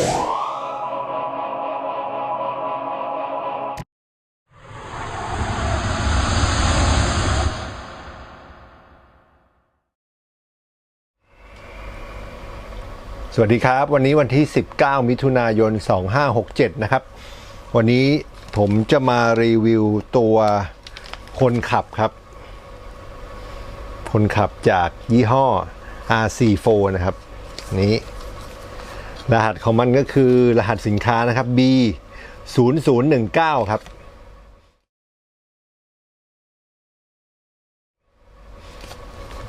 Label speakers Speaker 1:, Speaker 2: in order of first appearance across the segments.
Speaker 1: สวัสดีครับ วันนี้วันที่ 19 มิถุนายน 2567 นะครับ วันนี้ผมจะมารีวิวตัวคนขับครับ คนขับจากยี่ห้อ RC4 นะครับ นี้ รหัสของมันก็คือรหัสสินค้านะครับ B 0019 ครับ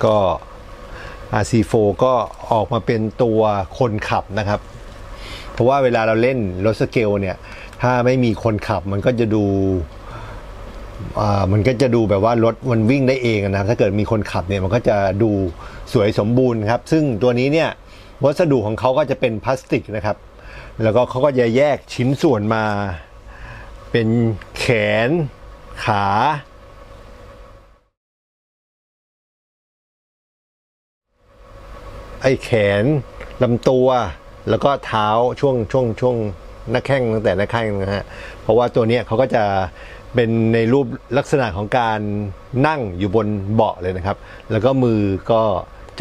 Speaker 1: ก็ RC4 ก็ออกมาเป็นตัวคนขับนะครับ เพราะว่าเวลาเราเล่นรถสเกลเนี่ย ถ้าไม่มีคนขับมันก็จะดูมันก็จะดูแบบว่ารถมันวิ่งได้เองนะ ถ้าเกิดมีคนขับเนี่ยมันก็จะดูสวยสมบูรณ์ครับ ซึ่งตัวนี้เนี่ย วัสดุของเขาก็จะเป็นพลาสติกนะครับ แล้วก็เขาก็จะแยกชิ้นส่วนมา เป็นแขน ขา ไอ้แขนลำตัว แล้วก็เท้าช่วงช่วงช่วงหน้าแข้งตั้งแต่หน้าแข้งนะฮะ เพราะว่าตัวเนี้ยเขาก็จะเป็นในรูปลักษณะของการนั่งอยู่บนเบาะเลยนะครับ แล้วก็มือก็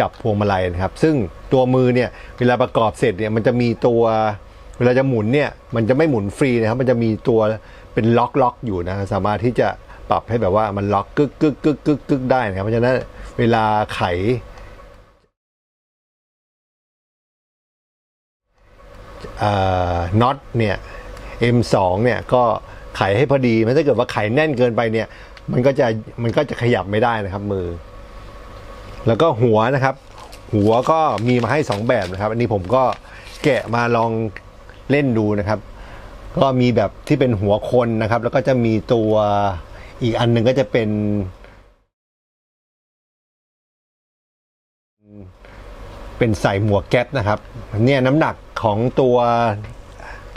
Speaker 1: จับพวงมาลัยนะครับ ซึ่งตัวมือเนี่ยเวลาประกอบเสร็จเนี่ยมันจะมีตัวเวลาจะหมุนเนี่ยมันจะไม่หมุนฟรีนะครับ มันจะมีตัวเป็นล็อกล็อกอยู่นะสามารถที่จะปรับให้แบบว่ามันล็อกกึกกึกกึกกึกกึกได้นะครับ เพราะฉะนั้นเวลาไข น็อตเนี่ย M2 เนี่ยก็ไขให้พอดีมันถ้าเกิดว่าไขแน่นเกินไปเนี่ย มันก็จะมันก็จะขยับไม่ได้นะครับมือ แล้วก็หัวนะครับ หัวก็มีมาให้ 2 แบบนะครับ อันนี้ผมก็แกะมาลองเล่นดูนะครับ ก็มีแบบที่เป็นหัวคนนะครับ แล้วก็จะมีตัวอีกอันหนึ่งก็จะเป็น เป็นใส่หมวกแก๊ปนะครับเนี่ยน้ำหนักของตัว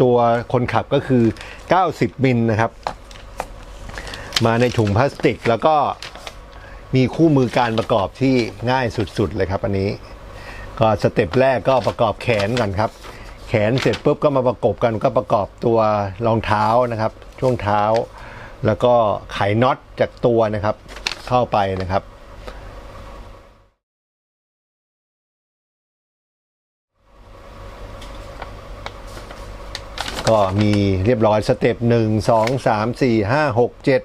Speaker 1: ตัวคนขับก็คือ 90 มิลนะครับ มาในถุงพลาสติกแล้วก็ มีคู่มือการประกอบที่ง่ายสุดๆเลยครับ อันนี้ ก็สเต็ปแรกก็ประกอบแขนก่อนครับ แขนเสร็จปุ๊บก็มาประกบกันก็ประกอบตัวรองเท้านะครับ ช่วงเท้า แล้วก็ไขน็อตจากตัวนะครับ เข้าไปนะครับก็มีเรียบร้อยสเต็ปหนึ่งสองสามสี่ห้าหกเจ็ด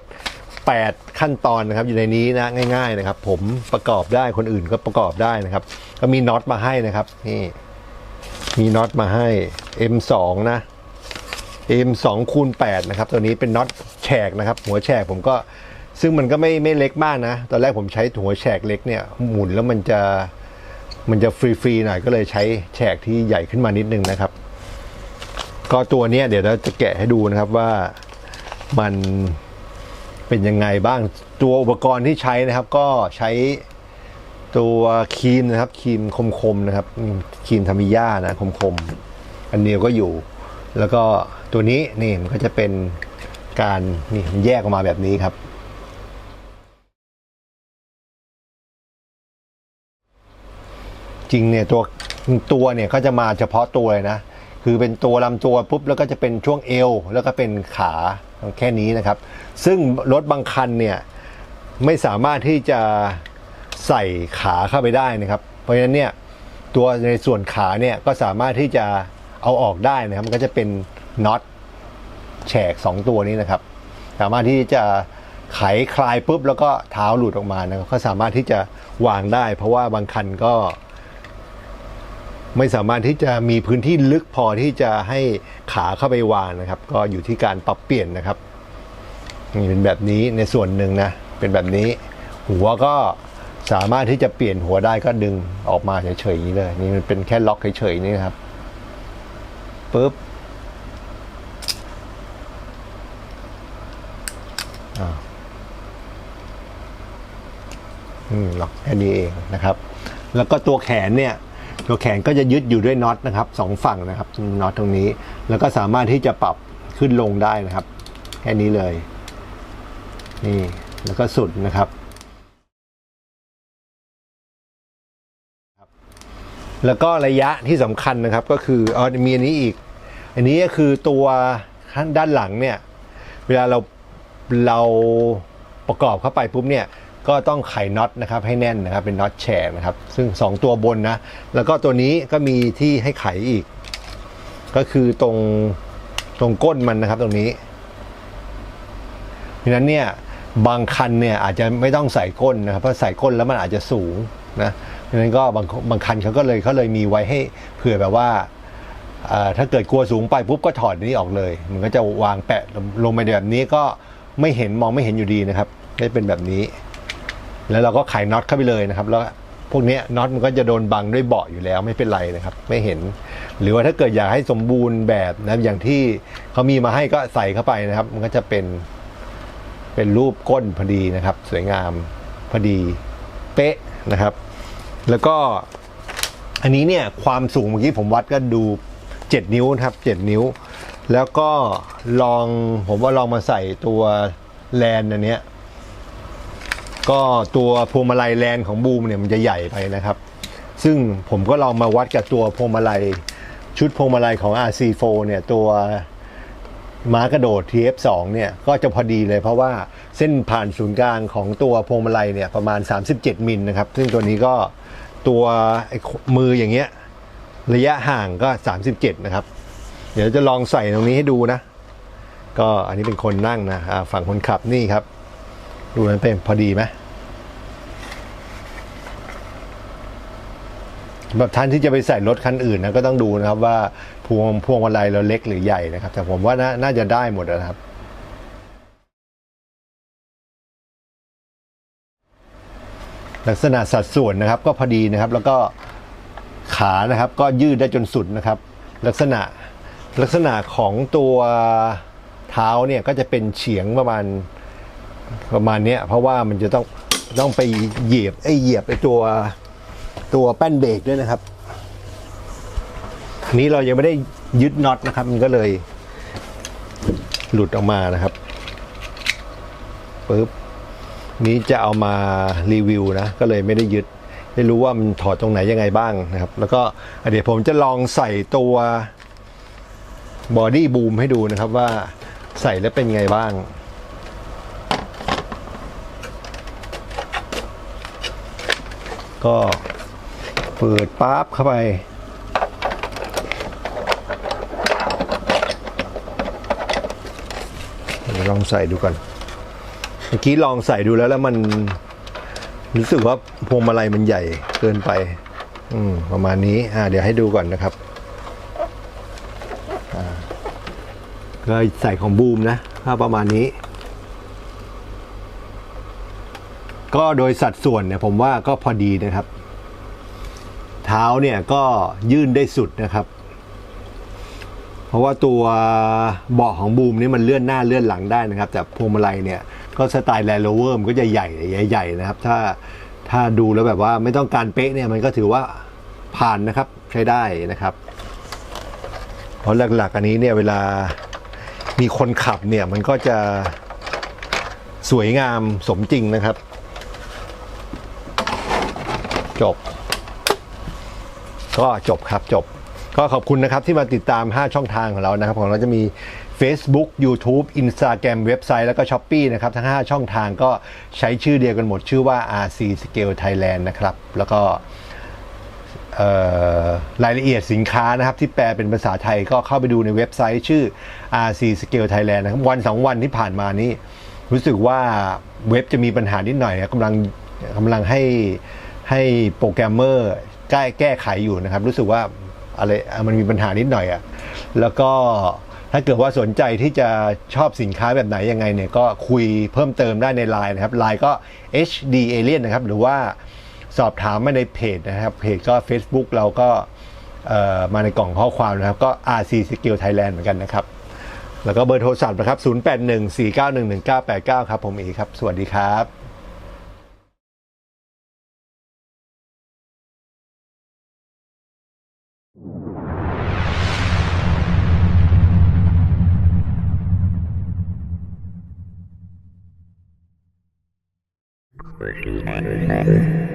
Speaker 1: แปดขั้นตอนนะครับอยู่ในนี้นะง่าย ๆนะครับ ผมประกอบได้คนอื่นก็ประกอบได้นะครับ ก็มีน็อตมาให้นะครับนี่มีน็อตมาให้ M2 นะ M2 คูณ8นะครับตัวนี้เป็นน็อตแฉกนะครับ หัวแฉกผมก็ซึ่งมันก็ไม่ไม่เล็กมากนะ ตอนแรกผมใช้หัวแฉกเล็กเนี่ยหมุนแล้วมันจะมันจะฟรีๆหน่อยก็เลยใช้แฉกที่ใหญ่ขึ้นมานิดนึงนะครับ ก็ตัวนี้เดี๋ยวเราจะแกะให้ดูนะครับว่ามัน เป็นยังไงบ้างตัวอุปกรณ์ที่ใช้นะครับก็ใช้ตัวครีมนะครับครีมคมๆนะครับครีมทามิยานะคมๆอันเดียวก็อยู่ แล้วก็ตัวนี้นี่มันก็จะเป็นการนี่มันแยกออกมาแบบนี้ครับ จริงเนี่ยตัวตัวเนี่ยก็จะมาเฉพาะตัวเลยนะ คือเป็นตัวลำตัวปุ๊บแล้วก็จะเป็นช่วงเอวแล้วก็เป็นขา แค่นี้นะครับ ซึ่งรถบางคันเนี่ยไม่สามารถที่จะใส่ขาเข้าไปได้นะครับ เพราะฉะนั้นเนี่ยตัวในส่วนขาเนี่ยก็สามารถที่จะเอาออกได้นะครับ มันก็จะเป็นน็อตแฉก2 ตัวนี้นะครับ สามารถที่จะไขคลายปุ๊บแล้วก็เท้าหลุดออกมานะครับก็สามารถที่จะวางได้ เพราะว่าบางคันก็ ไม่สามารถที่จะมีพื้นที่ลึกพอที่จะให้ขาเข้าไปวางนะครับ ก็อยู่ที่การปรับเปลี่ยนนะครับนี่เป็นแบบนี้ในส่วนหนึ่งนะเป็นแบบนี้ หัวก็สามารถที่จะเปลี่ยนหัวได้ก็ดึงออกมาเฉยๆอย่างนี้เลยนี่มันเป็นแค่ล็อกเฉยๆนี่ครับปุ๊บอืมล็อกแค่นี้เองนะครับ แล้วก็ตัวแขนเนี่ย ตัวแขนก็จะยึดอยู่ด้วยน็อตนะครับสองฝั่งนะครับน็อตตรงนี้ แล้วก็สามารถที่จะปรับขึ้นลงได้นะครับ แค่นี้เลยนี่แล้วก็สุดนะครับ แล้วก็ระยะที่สำคัญนะครับก็คืออ๋อมีอันนี้อีก อันนี้ก็คือตัวด้านหลังเนี่ย เวลาเราเราประกอบเข้าไปปุ๊บเนี่ย ก็ต้องไขน็อตนะครับให้แน่นนะครับเป็นน็อตแฉกนะครับ ซึ่ง 2 ตัวบนนะ แล้วก็ตัวนี้ก็มีที่ให้ไขอีก ก็คือตรงตรงก้นมันนะครับตรงนี้เพราะฉะนั้นเนี่ยบางคันเนี่ยอาจจะไม่ต้องใส่ก้นนะครับเพราะใส่ก้นแล้วมันอาจจะสูงนะเพราะฉะนั้นก็บางบางคันเขาก็เลยเขาเลยมีไว้ให้เผื่อแบบว่าถ้าเกิดกลัวสูงไปปุ๊บก็ถอดนนี้ออกเลย มันก็จะวางแปะลงไปแบบนี้ก็ไม่เห็นมองไม่เห็นอยู่ดีนะครับได้เป็นแบบนี้ แล้วเราก็ไขน็อตเข้าไปเลยนะครับแล้วพวกนี้น็อตมันก็จะโดนบังด้วยเบาะอยู่แล้วไม่เป็นไรนะครับ ไม่เห็น หรือว่าถ้าเกิดอยากให้สมบูรณ์แบบนะอย่างที่เขามีมาให้ก็ใส่เข้าไปนะครับ มันก็จะเป็นเป็นรูปก้นพอดีนะครับ สวยงามพอดีเป๊ะนะครับ แล้วก็อันนี้เนี่ยความสูงเมื่อกี้ผมวัดก็ดู 7 นิ้วนะครับ 7 นิ้ว แล้วก็ลองผมว่าลองมาใส่ตัวแลนอันเนี้ย ก็ตัวพวงมาลัยแลนของบูมเนี่ยมันจะใหญ่ไปนะครับ ซึ่งผมก็ลองมาวัดกับตัวพวงมาลัยชุดพวงมาลัยของ RC4 เนี่ยตัวม้ากระโดด TF2 เนี่ยก็จะพอดีเลยเพราะว่าเส้นผ่านศูนย์กลางของตัวพวงมาลัยเนี่ยประมาณ 37 มิลนะครับ ซึ่งตัวนี้ก็ตัวมืออย่างเงี้ยระยะห่างก็ 37 นะครับ เดี๋ยวจะลองใส่ตรงนี้ให้ดูนะ ก็อันนี้เป็นคนนั่งนะฝั่งคนขับนี่ครับ ดูมันเป็นพอดีไหมแบบท่านที่จะไปใส่รถคันอื่นนะก็ต้องดูนะครับ ว่าพวงพวงมาลัยเราเล็กหรือใหญ่นะครับ แต่ผมว่านาน่าจะได้หมดนะครับลักษณะสัดส่วนนะครับก็พอดีนะครับแล้วก็ขานะครับก็ยืดได้จนสุดนะครับ ลักษณะลักษณะของตัวเท้าเนี่ยก็จะเป็นเฉียงประมาณ ประมาณเนี้ยเพราะว่ามันจะต้องต้องไปเหยียบไอ้เหยียบไอ้ตัวตัวแป้นเบรกด้วยนะครับนนี้เรายังไม่ได้ยึดน็อตนะครับ มันก็เลย หลุดออกมานะครับปึ๊บนี้จะเอามารีวิวนะ ก็เลยไม่ได้ยึดไม่รู้ว่ามันถอดตรงไหนยังไงบ้างนะครับ แล้วก็เดี๋ยวผมจะลองใส่ตัวบอดี้บูมให้ดูนะครับว่าใส่แล้วเป็นไงบ้าง ก็เปิดปั๊บเข้าไป ลองใส่ดูก่อน เมื่อกี้ลองใส่ดูแล้วแล้วมันรู้สึกว่าพวงมาลัยมันใหญ่เกินไป อืมประมาณนี้ อ่า เดี๋ยวให้ดูก่อนนะครับก็ใส่ของบูมนะถ้าประมาณนี้ ก็โดยสัดส่วนเนี่ยผมว่าก็พอดีนะครับ เท้าเนี่ยก็ยื่นได้สุดนะครับ เพราะว่าตัวเบาะของบูมนี่มันเลื่อนหน้าเลื่อนหลังได้นะครับ แต่พวงมาลัยเนี่ยก็สไตล์แลนด์โรเวอร์มันก็จะใหญ่ใหญ่ๆนะครับ ถ้าถ้าดูแล้วแบบว่าไม่ต้องการเป๊ะเนี่ยมันก็ถือว่าผ่านนะครับใช้ได้นะครับ เพราะหลักๆ อันนี้เนี่ยเวลามีคนขับเนี่ยมันก็จะสวยงามสมจริงนะครับ จบ ก็จบครับจบ ก็ขอบคุณนะครับที่มาติดตาม 5 ช่องทางของเรานะครับ ของเราจะมี Facebook YouTube Instagram เว็บไซต์แล้วก็ s h อ p e e นะครับ ทั้ง 5 ช่องทางก็ใช้ชื่อเดียวกันหมดชื่อว่า RC Scale Thailand นะครับ แล้วก็รายละเอียดสินค้านะครับที่แปลเป็นภาษาไทยก็เข้าไปดูในเว็บไซต์ชื่อ RC Scale Thailand นะครับ วันสองวันที่ผ่านมานี้ รู้สึกว่าเว็บจะมีปัญหานิดหน่อยนะกำลังกำลังให้ ให้โปรแกรมเมอร์แก้แก้ไขอยู่นะครับ รู้สึกว่าอะไรมันมีปัญหานิดหน่อยอะ่ะแล้วก็ถ้าเกิดว่าสนใจที่จะชอบสินค้าแบบไหนยังไงเนี่ยก็คุยเพิ่มเติมได้ใน Line นะครับ Line ก็ HD Alien นะครับ หรือว่าสอบถามมาในเพจนะครับ เพจก็ Facebook เราก็มาในกล่องข้อความนะครับ ก็ RC Skill Thailand เหมือนกันนะครับ แล้วก็เบอร์โทรศัพท์นะครับ 0814911989 ครับผมเอครับ สวัสดีครับ
Speaker 2: Thank you.